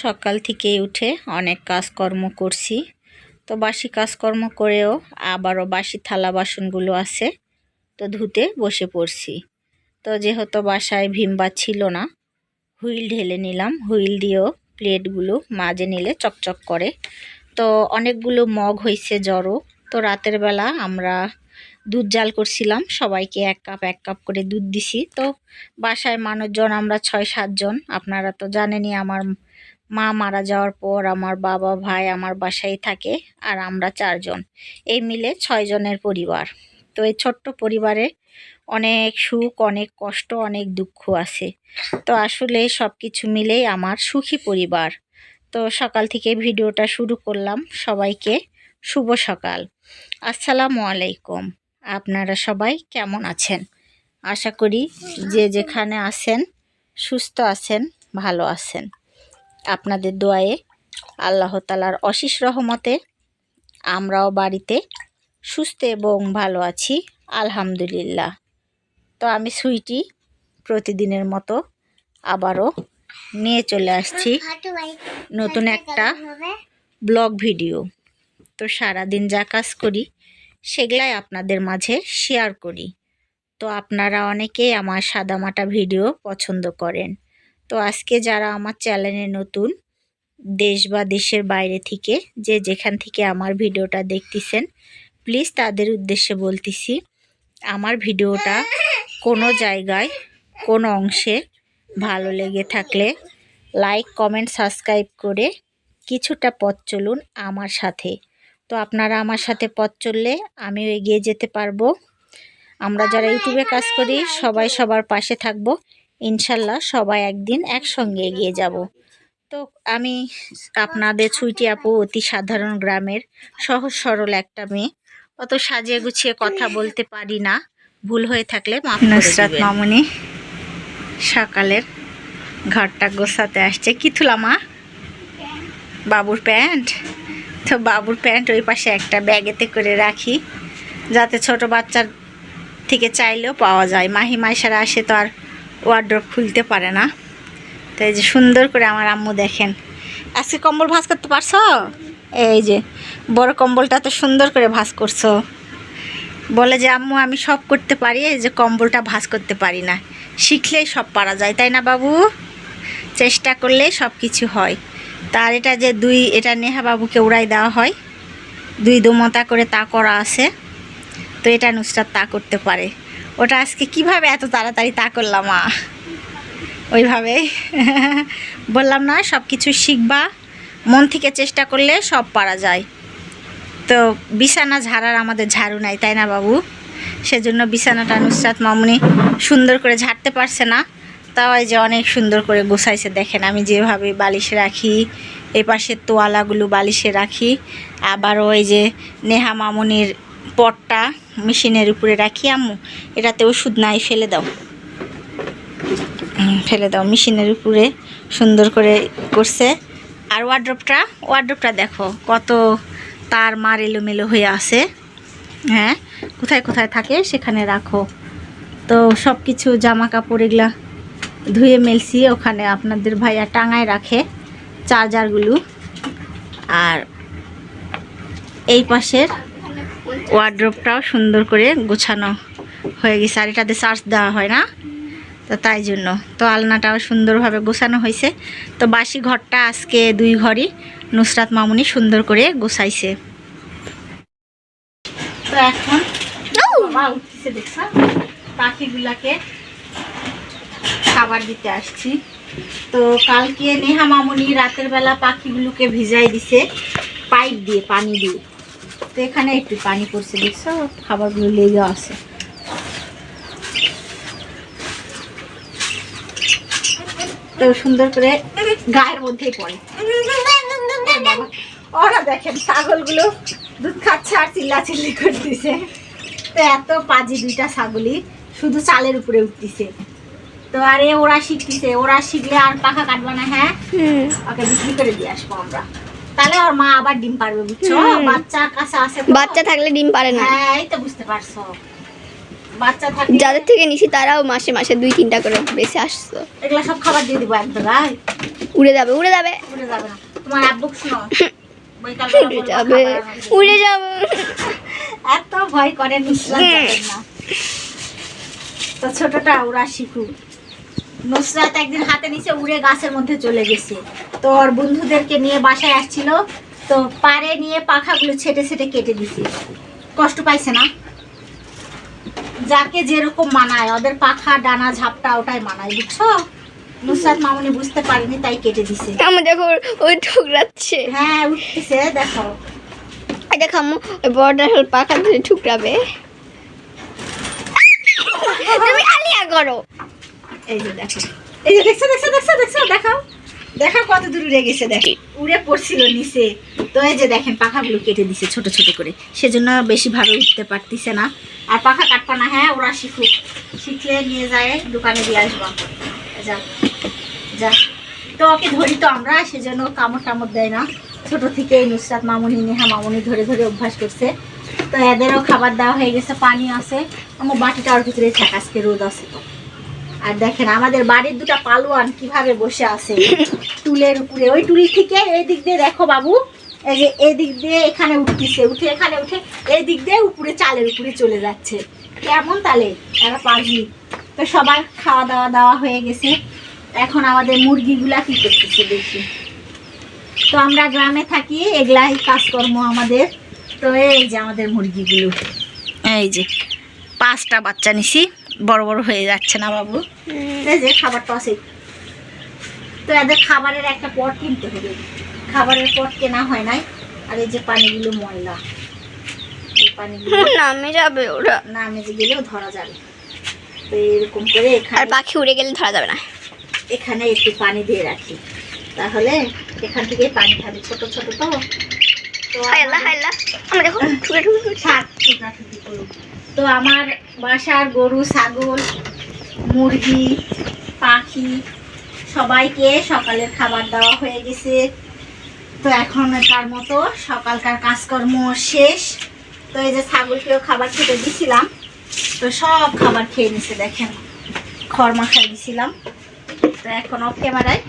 সকাল থেকে উঠে অনেক কাজকর্ম করছি। তো বাসি কাজকর্ম করেও আবারও বাসি থালা বাসনগুলো আছে, তো ধুতে বসে পড়ছি। তো যেহেতু বাসায় ভিমবা ছিল না, হুইল ঢেলে নিলাম। হুইল দিয়েও প্লেটগুলো মাঝে নিলে চকচক করে। তো অনেকগুলো মগ হয়েছে জড়ো। তো রাতের বেলা আমরা দুধ জাল করছিলাম। সবাইকে এক কাপ এক কাপ করে দুধ দিছি। তো বাসায় মানুষজন, আমরা ছয়, সাতজন। আপনারা তো জানেনই আমার মা মারা যাওয়ার পর আমার বাবা, ভাই আমার বাসায় থাকে আর আমরা চারজন। এই মিলে ছয়জনের পরিবার। তো এই ছোট্ট পরিবারে অনেক সুখ, অনেক কষ্ট, অনেক দুঃখ আছে। তো আসলে সব কিছু মিলেই আমার সুখী পরিবার। তো সকাল থেকে ভিডিওটা শুরু করলাম। সবাইকে শুভ সকাল। আসসালামু আলাইকুম। আপনারা সবাই কেমন আছেন? আশা করি যে যেখানে আছেন, সুস্থ আছেন, ভালো আছেন। আপনাদের দোয়ায়ে আল্লাহ তালার অশিস রহমতে আমরাও বাড়িতে সুস্থ এবং ভালো আছি, আলহামদুলিল্লাহ। তো আমি সুইটি প্রতিদিনের মতো আবারও নিয়ে চলে আসছি নতুন একটা ব্লগ ভিডিও। তো সারাদিন যা কাজ করি, সেগুলাই আপনাদের মাঝে শেয়ার করি। তো আপনারা অনেকেই আমার সাদামাটা ভিডিও পছন্দ করেন। তো আজকে যারা আমার চ্যানেলে নতুন, দেশ বা দেশের বাইরে থেকে যে যেখান থেকে আমার ভিডিওটা দেখতেছেন প্লিজ তাদের উদ্দেশ্যে বলতেছি, আমার ভিডিওটা কোনো জায়গায়, কোনো অংশে ভালো লেগে থাকলে লাইক কমেন্ট সাবস্ক্রাইব করে কিছুটা পথ চলুন আমার সাথে। তো আপনারা আমার সাথে পথ চললে আমিও এগিয়ে যেতে পারব। আমরা যারা ইউটিউবে কাজ করি, সবাই সবার পাশে থাকব। ইনশাল্লাহ সবাই একদিন একসঙ্গে এগিয়ে যাব। তো আমি আপনাদের ছুইটি আপু অতি সাধারণ গ্রামের সহজ সরল একটা মেয়ে। অত সাজিয়ে গুছিয়ে কথা বলতে পারি না। ভুল হয়ে থাকলে নুসরাত দিবেন। সকালের ঘরটা গোছাতে আসছে। কি মা? বাবুর প্যান্ট? তো বাবুর প্যান্ট ওই পাশে একটা ব্যাগেতে করে রাখি যাতে ছোট বাচ্চার থেকে চাইলেও পাওয়া যায়। মাহি মাইসারা আসে তো আর ওয়ার্ড্রপ খুলতে পারে না। তো এই যে সুন্দর করে আমার আম্মু দেখেন। আজকে কম্বল ভাঁজ করতে পারছ? এই যে, বড় কম্বলটা তো সুন্দর করে ভাঁজ করছ। বলে যে, আম্মু, আমি সব করতে পারি, এই যে কম্বলটা ভাঁজ করতে পারি না। শিখলেই সব পারা যায়, তাই না বাবু? চেষ্টা করলে সব কিছু হয়। তার এটা যে দুই, এটা নেহা বাবুকে উড়াই দেওয়া হয়। দুই দুমতা করে তা করা আছে। তো এটা নুসরাত তা করতে পারে। ওটা আজকে কীভাবে এত তাড়াতাড়ি তা করলাম মা ওইভাবে। বললাম না সব কিছু শিখবা। মন থেকে চেষ্টা করলে সব পারা যায়। তো বিছানা ঝাড়ার আমাদের ঝাড়ু নাই, তাই না বাবু? সেজন্য বিছানাটা নুসরাত মামুনি সুন্দর করে ঝাড়তে পারছে না। তাও এই যে অনেক সুন্দর করে গোছাইছে, দেখেন আমি যেভাবে বালিশে রাখি, এপাশের তোয়ালাগুলো বালিশে রাখি। আবার ওই যে নেহা মামুনির পটটা মেশিনের উপরে রাখি, আম্মু। এটাতে ওষুধ নাই, ফেলে দাও। ফেলে দাও। মেশিনের উপরে সুন্দর করে করছে। আর ওয়ার্ড্রপটা ওয়ার্ড্রপটা দেখো, কত তার মার এলোমেলো হয়ে আছে। হ্যাঁ কোথায় কোথায় থাকে সেখানে রাখো। তো সব কিছু জামা কাপড় এগুলা ধুয়ে মেলছি, ওখানে আপনাদের ভাইয়া টাঙায় রাখে চার্জারগুলো আর এই পাশের ওয়ার্ড্রপটাও সুন্দর করে গোছানো হয়ে গেছে, আর এটাতে চার্জ দেওয়া হয় না, তো তাই জন্য। তো আলনাটাও সুন্দরভাবে গোছানো হয়েছে। তো বাসি ঘরটা আজকে দুই ঘরই, নুসরাত মামুনি সুন্দর করে গোছাইছে। তো এখন পাখিগুলাকে খাবার দিতে আসছি। তো কালকে নেহা মামুনি রাতের বেলা পাখিগুলোকে ভিজাই দিছে, পাইপ দিয়ে, পানি দিয়ে। তো এখানে একটু পানি পড়ছে দেখছ? খাবারগুলো লেগে আছে। তো সুন্দর করে গায়ের মধ্যেই পড়ে। ওরা দেখেন ছাগলগুলো দুধ খাচ্ছে আর চিল্লা চিল্লি করতেছে। তো এত পাজি দুইটা ছাগলই শুধু চালের উপরে উঠতেছে। তো আরে ওরা শিখতেছে ওরা শিখলে আর পাখা কাটবে না হ্যাঁ? ওকে বিক্রি করে দিয়ে আসব আমরা। তাহলে ওর মা আবার ডিম পারবে বুঝছ? হুম। বাচ্চার কাছে তো। বাচ্চা থাকলে ডিম পারে না। হ্যাঁ এই তো বুঝতে পারছ। বাচ্চা যাদের থেকে নিছি তারাও মাসে মাসে দুই তিনটা করে বেঁচে আসছো এগুলা সব খাবার দিয়ে দিবো একদম উড়ে যাবে উড়ে যাবে। উড়ে যাবে না। তোমার আব্বু শোনো। উড়ে যাবে উড়ে যাবে। এত ভয় করে না। তো ছোটটা ওরা শিখুক। নুসরাত একদিন হাতে নিচে উড়ে গাছের মধ্যে চলে গেছে। তো ওর বন্ধুদেরকে নিয়ে বাসায় আসছিল। তো পারে নিয়ে পাখাগুলো ছেটে ছেটে কেটে দিছে। কষ্ট পাইছে না? যাকে যেরকম মানায় ওদের পাখা ডানা ঝাপটা ওটাই মানায় বুঝছ? নুসরাত মামনি বুঝতে পারেনি তাই কেটে দিছে। আমার দেখো ওই ঠুকরাচ্ছে। হ্যাঁ উঠতেছে দেখো। এই দেখো আম্মু ওই বড়টা হল পাখা ধরে ঠুকরাবে। তুমি আলিয়া করো। এই যে দেখো। এই যে দেখছ দেখছ দেখছ দেখছ দেখাও। দেখাও কত দূর উড়ে গেছে দেখ। উড়ে পড়ছিল নিচে। তো এই যে দেখেন পাখাগুলো কেটে দিছে ছোট ছোট করে। সেজন্য বেশি ভাবে উঠতে পারতিছে না। আর পাখা কাটবা না হ্যাঁ ওরা শিখুক। শিখলে নিয়ে যায় দোকানে দিয়ে আসবা। যা যা। তো ওকে ধরি তো আমরা সেজন্য কামড় টামড় দেয় না। ছোট থেকে নুসরাত মামুনি নেহা মামুনি ধরে ধরে অভ্যাস করছে। তো এদেরও খাবার দেওয়া হয়ে গেছে পানি আছে। আমার বাটিটা ওর ভিতরে থাকে আজকে রোদ আছে তো। আর দেখেন, আমাদের বাড়ির দুটো পালোয়ান কীভাবে বসে আছে। টুলের উপরে। ওই টুল থেকে এই দিক দিয়ে দেখো বাবু, এই যে এই দিক দিয়ে এখানে উঠতেছে, উঠে এখানে উঠে এই দিক দিয়ে উপরে চালের উপরে চলে যাচ্ছে। কেমন তাহলে এরা পাজি তো সবার খাওয়া দাওয়া দেওয়া হয়ে গেছে। এখন আমাদের মুরগিগুলা কি করতেছে দেখি। তো আমরা গ্রামে থাকি, এগুলাই কাজকর্ম আমাদের। তো এই যে আমাদের মুরগিগুলো। এই যে, পাঁচটা বাচ্চা নিছি। বড় বড় হয়ে যাচ্ছে না বাবু? এই যে খাবারটা আছে। তো এদের খাবারের একটা পট কিনতে হবে। খাবারের পট কেনা হয় নাই। আর এই যে পানিগুলো ময়লা। এই পানিগুলো নামে যাবে ওরা। গেলেও ধরা যাবে। তো এরকম করে আর এখানে পাখি উড়ে গেলে ধরা যাবে না। এখানে একটু পানি দিয়ে রাখি। তাহলে এখান থেকে পানি খাবে ছোট ছোট তো। আমার- দেখো তো আমার বাসার গরু, ছাগল, মুরগি, পাখি, সবাইকে সকালের খাবার দেওয়া হয়ে গেছে। তো এখন তার মতো সকালকার কাজকর্ম শেষ। তো এই যে ছাগলকেও খাবার খেতে দিছিলাম। তো সব খাবার খেয়ে নিছে, দেখেন। খড় মাখাই দিছিলাম। তো এখন অফ ক্যামেরায়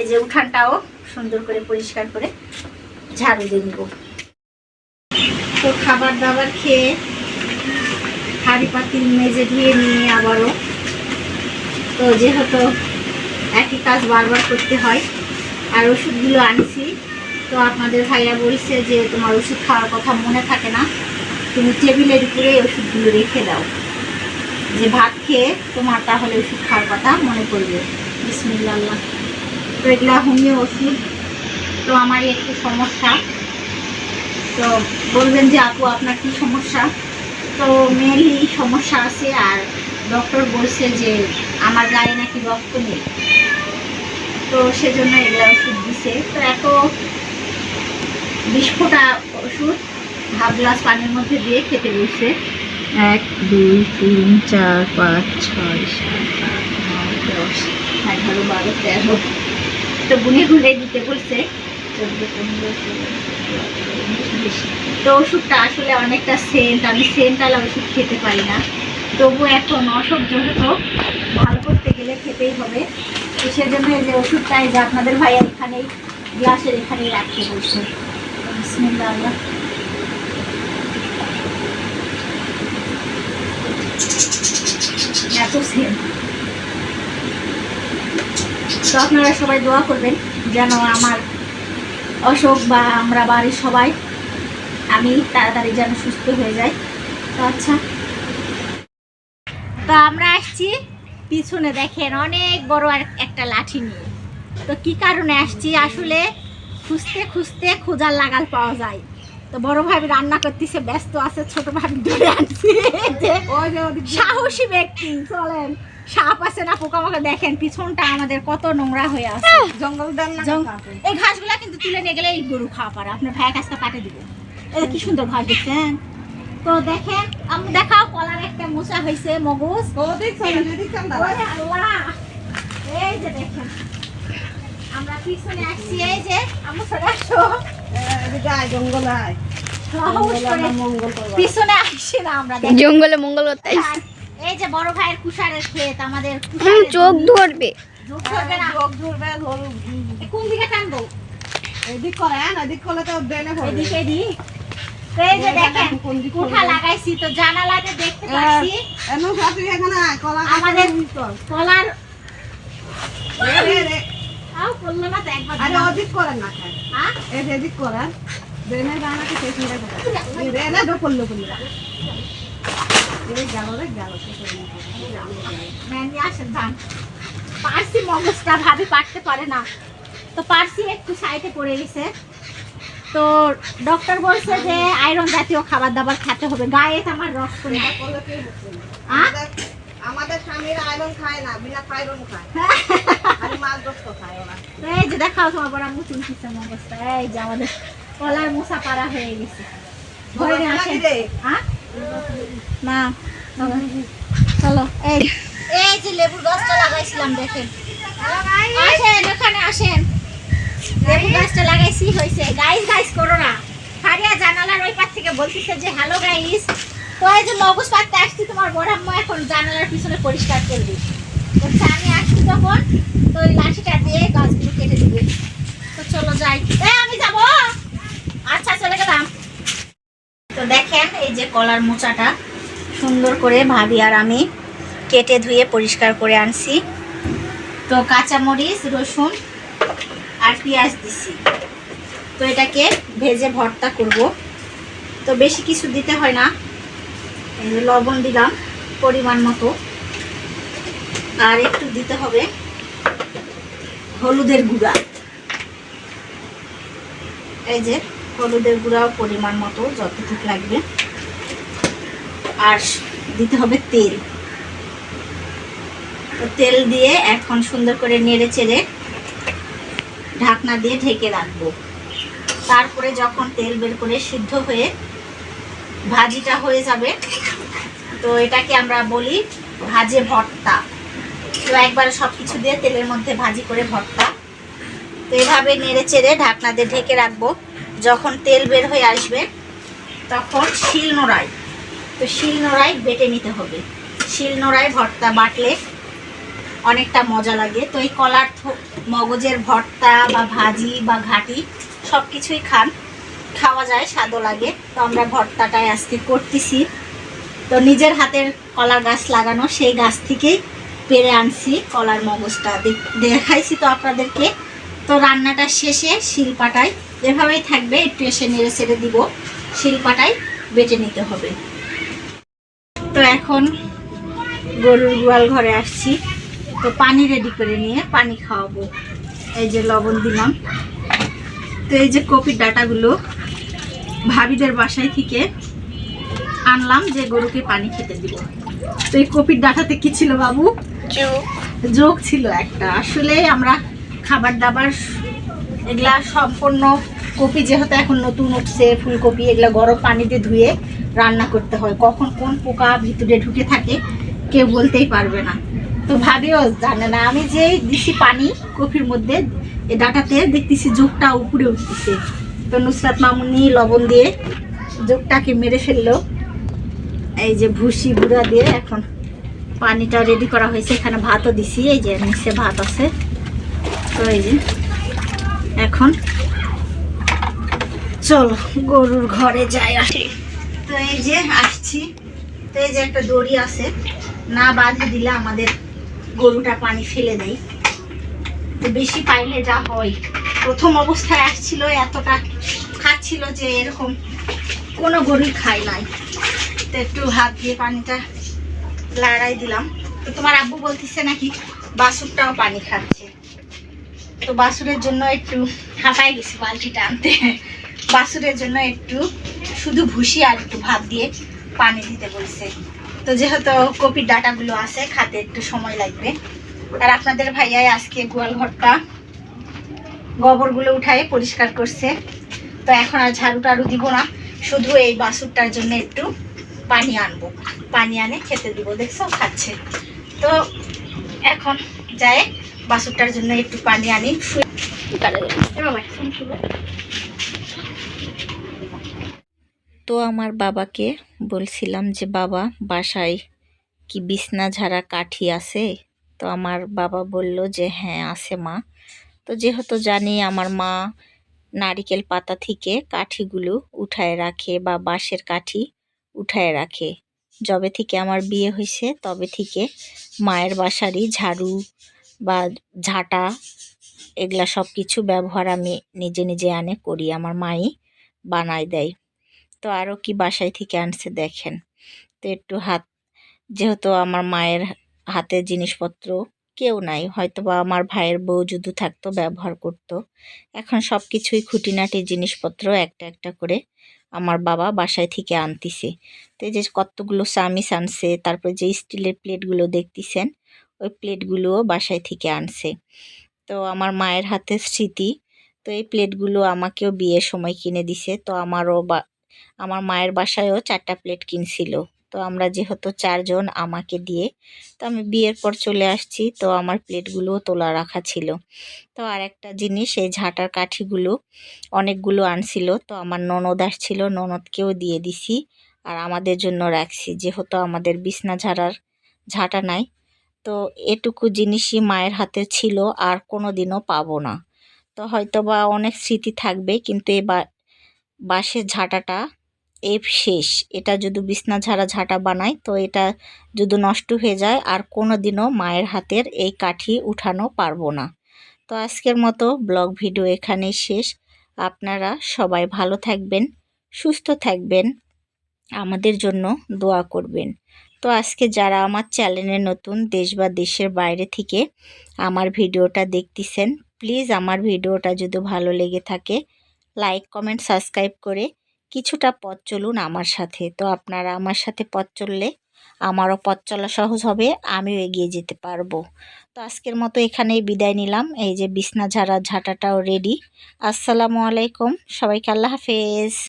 এই যে উঠানটাও সুন্দর করে পরিষ্কার করে ঝাড়ু দিয়ে নিব। তো খাবার দাবার খেয়ে হাঁড়ি পাতিল মেজে ধুয়ে নিয়ে আবারও। তো যেহেতু একই কাজ বারবার করতে হয়, আর ওষুধগুলো আনছি, তো আপনাদের ভাইয়া বলছে যে তোমার ওষুধ খাওয়ার কথা মনে থাকে না, তুমি টেবিলের উপরে ওষুধগুলো রেখে দাও। যে ভাত খেয়ে তোমার তাহলে ওষুধ খাওয়ার কথা মনে পড়বে। বিসমিল্লা আল্লাহ তো এগুলো হোমিও ওষুধ। তো আমার একটু সমস্যা। তো বলবেন যে আপু, আপনার কি সমস্যা? তো মেনলি সমস্যা আছে আর ডক্টর বলছে যে আমার গায়ে নাকি রক্ত নেই। তো সেজন্য এগুলো ওষুধ দিছে। তো এত বিশ ফোঁটা ওষুধ হাফ গ্লাস পানির মধ্যে দিয়ে খেতে বলছে। এক দুই তিন চার পাঁচ ছয় সাত আট নয় দশ এগারো বারো তেরো। তো গুনে গুনে দিতে বলছে। তো ওষুধটা আসলে অনেকটা সেন্ট, আমি সেন্ট আলা ওষুধ খেতে পারি না। তবু এখন অসহ্য হতো ভালো করতে গেলে খেতেই হবে। তো সেজন্য যে ওষুধটা যে আপনাদের ভাইয়া এখানেই, গ্লাসের এখানেই রাখতে বলছে। এত সেন্ট। তো আপনারা সবাই দোয়া করবেন যেন আমার অসুখ বা আমরা বাড়ির সবাই আমি তাড়াতাড়ি যেন সুস্থ হয়ে যাই। তো আচ্ছা। তো আমরা আসছি পিছনে দেখেন অনেক বড় আর একটা লাঠি নিয়ে। তো কি কারণে আসছি? আসলে খুঁজতে খুঁজতে খোঁজার লাগাল পাওয়া যায়। তো বড় ভাই রান্না করতেছে ব্যস্ত আছে ছোট ভাবি ধরে আনছি। সাহসী ব্যক্তি চলেন। সাপ আছে না পোকামাকড় দেখেন পিছনটা আমাদের কত নোংরা হয়ে আছে। জঙ্গল জং- এই ঘাসগুলা কিন্তু তুলে নিয়ে গেলে এই গরু খাওয়া পারে। আপনার ভাইয়ের কাছটা কাটে দিবে। এটা কি সুন্দর ঘাস দেখছেন? তো দেখেন আমি দেখাও কলার একটা মোচা হয়েছে মগজ। আল্লাহ! এই যে দেখেন। আমরা পিছনে আসছি এই যে আমরা সরে আসো। সাহস করে পিছনে আসছি না আমরা জঙ্গলে মঙ্গল করতে এই যে বড় ভাইয়ের কুষারের ক্ষেত আমাদের আমি চোখ ধরবে। যোগ ধরবে না? যোগ ধরবে ধরু এ কোন দিকে টানবো? এদিক করে না এদিক করলে তো ড্রেনে পড়বে এদিকে এদিক। এই যে দেখেন কোঠা লাগাইছি তো জানালাতে দেখতে হ্যাঁ। পাচ্ছি। এনো সাথে এখানে কলা আমাদের কলার রে, রে। আও করল না তো একবার আরে অধিক করেন না হ্যাঁ? এই এদিক করেন ড্রেনে যায় নাকি সেই চিন্তা করে রে না ডো করল করল পারসি মগজটা ভাবি পারতে পারে না। তো পারসি একটু সাইডে পড়ে গেছে। তো ডক্টর বলছে যে আয়রন জাতীয় খাবার দাবার খেতে হবে। গায়ে আমার রক্ত? আমাদের- স্বামীরা আয়রন খায় না বিনা ফাইরন খায়। মাছ গোস্ত খায় ওরা। এই যে দেখাও তোমার বড় আম্মু চুলকিছে মগজটা। এই যে আমাদের কলার মোসা পাড়া হয়ে গেছে। ঘরে রে? হ্যাঁ না। চলো। এই। এই যে লেবুর গাছটা লাগাইছিলাম, দেখেন। আসেন এখানে আসেন। লেবু গাছটা লাগাইছি হয়েছে গাইস গাইস করো না। ফারিয়া জানালার ওই পাশ থেকে বলতেছে যে হ্যালো গাইস তো এই যে মগজ পাততে আসছি, তোমার বড় আম্মা এখন জানালার পিছনে পরিষ্কার করবে বলছে আমি আসছি যখন তো ওই লাঠিটা দিয়ে গাছগুলো কেটে দিবে তো চলো যাই এ আমি যাব আচ্ছা চলে গেলাম তো দেখেন এই যে কলার মোচাটা সুন্দর করে ভাবি আর আমি কেটে ধুয়ে পরিষ্কার করে আনছি। তো কাঁচামরিচ, রসুন আর পেঁয়াজ দিছি। তো এটাকে ভেজে ভর্তা করব। তো বেশি কিছু দিতে হয় না। লবণ দিলাম পরিমাণ মতো। আর একটু দিতে হবে হলুদের গুঁড়া। এই যে হলুদের গুঁড়াও পরিমাণ মতো যতটুকু লাগবে। আর দিতে হবে তেল। তো তেল দিয়ে এখন সুন্দর করে নেড়ে চেড়ে ঢাকনা দিয়ে ঢেকে রাখব। তারপরে যখন তেল বের করে সিদ্ধ হয়ে ভাজিটা হয়ে যাবে, তো এটাকে আমরা বলি ভাজে ভর্তা। তো একবার সব কিছু দিয়ে তেলের মধ্যে ভাজি করে ভর্তা। তো এভাবে নেড়ে চেড়ে ঢাকনা দিয়ে ঢেকে রাখব। যখন তেল বের হয়ে আসবে, তখন শিল নোড়াই তো শিল নোড়াই বেটে নিতে হবে। শিল নোড়াই ভর্তা বাটলে অনেকটা মজা লাগে। তো এই কলার মগজের ভর্তা বা ভাজি বা ঘাটি সব কিছুই খান। খাওয়া যায়, স্বাদও লাগে। তো আমরা ভর্তাটাই আজকে করতেছি। তো নিজের হাতের কলা গাছ লাগানো, সেই গাছ থেকেই পেরে আনছি কলার মগজটা। দেখাইছি তো আপনাদেরকে। তো রান্নাটা শেষে শিলপাটায় এভাবেই থাকবে, একটু এসে নেড়ে ছেড়ে দিব শিলপাটায় বেটে নিতে হবে। এখন গরুর গোয়াল ঘরে আসছি। তো পানি রেডি করে নিয়ে পানি খাওয়াবো। এই যে লবণ দিলাম। তো এই যে কপির ডাটাগুলো ভাবিদের বাসায় থেকে আনলাম যে গরুকে পানি খেতে দিব। তো এই কপির ডাটাতে কি ছিল বাবু? যোগ ছিল একটা। আসলে আমরা খাবার দাবার এগুলা সম্পূর্ণ কপি যেহেতু এখন নতুন উঠছে, ফুলকপি এগুলো গরম পানিতে ধুয়ে রান্না করতে হয়। কখন কোন পোকা ভিতরে ঢুকে থাকে, কেউ বলতেই পারবে না। তো ভাবিও জানে না। আমি যেই দিছি পানি কপির মধ্যে, এ ডাটাতে দেখতেছি যোগটা উপরে উঠতেছে। তো নুসরাত মামুনি লবণ দিয়ে যোগটাকে মেরে ফেলল। এই যে ভুসি গুঁড়া দিয়ে এখন পানিটা রেডি করা হয়েছে। এখানে ভাতও দিছি। এই যে নিচে ভাত আছে। তো এই যে এখন চলো, গরুর ঘরে যাই আসি। তো এই যে আসছি। তো এই যে একটা দড়ি আছে, না বাঁধে দিলে আমাদের গরুটা পানি ফেলে দেয়। তো বেশি পাইলে যা হয়। প্রথম অবস্থায় আসছিল, এতটা খাচ্ছিল যে এরকম কোনো গরুই খায় নাই। তো একটু হাত দিয়ে পানিটা লাড়াই দিলাম। তো তোমার আব্বু বলতেছে নাকি বাসুরটাও পানি খাচ্ছে। তো বাসুরের জন্য একটু হাঁপাই গেছি, বালতিটা আনতে। বাসুরের জন্য একটু শুধু ভুসি আর একটু ভাত দিয়ে পানি দিতে বলছে। তো যেহেতু কপির ডাটাগুলো আছে, খাতে একটু সময় লাগবে। আর আপনাদের ভাইয়াই আজকে গোয়াল ঘরটা গোবরগুলো উঠায় পরিষ্কার করছে। তো এখন আর ঝাড়ু টাড়ু দিব না, শুধু এই বাসুরটার জন্য একটু পানি আনব। পানি আনে খেতে দিব, দেখছ? খাচ্ছে। তো এখন যায় বাসুরটার জন্য একটু পানি আনি। শুয়ে। তো আমার বাবাকে বলছিলাম যে, বাবা, বাসায় কি বিছনা ঝাড়া কাঠি আছে? তো আমার বাবা বলল যে হ্যাঁ আছে মা। তো যেহেতু জানি আমার মা নারিকেল পাতা থেকে কাঠিগুলো উঠায় রাখে বা বাঁশের কাঠি উঠায় রাখে, যবে থেকে আমার বিয়ে হয়েছে তবে থেকে মায়ের বাসারই ঝাড়ু বা ঝাঁটা এগুলা সব কিছু ব্যবহার আমি নিজে নিজে আনে করি, আমার মাই বানায় দেয়। তো আরও কি বাসায় থেকে আনছে দেখেন। তো একটু হাত, যেহেতু আমার মায়ের হাতের জিনিসপত্র কেউ নাই হয়তো বা আমার ভাইয়ের বউ যদি থাকতো, ব্যবহার করত। এখন সব কিছুই খুঁটিনাটি জিনিসপত্র একটা একটা করে আমার বাবা বাসায় থেকে আনতিছে। তো যে কতগুলো চামিচ আনছে, তারপরে যে স্টিলের প্লেটগুলো দেখতেছেন, ওই প্লেটগুলোও বাসায় থেকে আনছে। তো আমার মায়ের হাতের স্মৃতি, তো এই প্লেটগুলো আমাকেও বিয়ের সময় কিনে দিছে, তো আমারও বা আমার মায়ের বাসায়ও চারটা প্লেট কিনছিল। তো আমরা যেহেতু চারজন আমাকে দিয়ে, তো আমি বিয়ের পর চলে আসছি, তো আমার প্লেটগুলোও তোলা রাখা ছিল। তো আর একটা জিনিস, এই ঝাঁটার কাঠিগুলো অনেকগুলো আনছিল, তো আমার ননদ আসছিল, ননদকেও দিয়ে দিছি আর আমাদের জন্য রাখছি, যেহেতু আমাদের বিছনা ঝাড়ার ঝাঁটা নাই। তো এটুকু জিনিসই মায়ের হাতে ছিল, আর কোনো দিনও পাবো না। তো হয়তো বা অনেক স্মৃতি থাকবে, কিন্তু এই বা বাঁশের ঝাঁটাটা এই শেষ। এটা যদি বিছনা ঝাড়া ঝাঁটা বানাই তো এটা যদি নষ্ট হয়ে যায়, আর কোনো দিনও মায়ের হাতের এই কাঠি উঠানো পারব না। তো আজকের মতো ব্লগ ভিডিও এখানেই শেষ। আপনারা সবাই ভালো থাকবেন, সুস্থ থাকবেন, আমাদের জন্য দোয়া করবেন। তো আজকে যারা আমার চ্যানেলে নতুন, দেশ বা দেশের বাইরে থেকে আমার ভিডিওটা দেখতেছেন, প্লিজ আমার ভিডিওটা যদি ভালো লেগে থাকে, লাইক, কমেন্ট, সাবস্ক্রাইব করে কিছুটা পথ চলুন আমার সাথে। তো আপনারা আমার সাথে পথ চললে আমারও পথ চলা সহজ হবে, আমিও এগিয়ে যেতে পারব। তো আজকের মতো এখানেই বিদায় নিলাম। এই যে বিছনা ঝাড়া ঝাঁটাটাও রেডি আসসালামু আলাইকুম। সবাইকে আল্লাহ হাফেজ।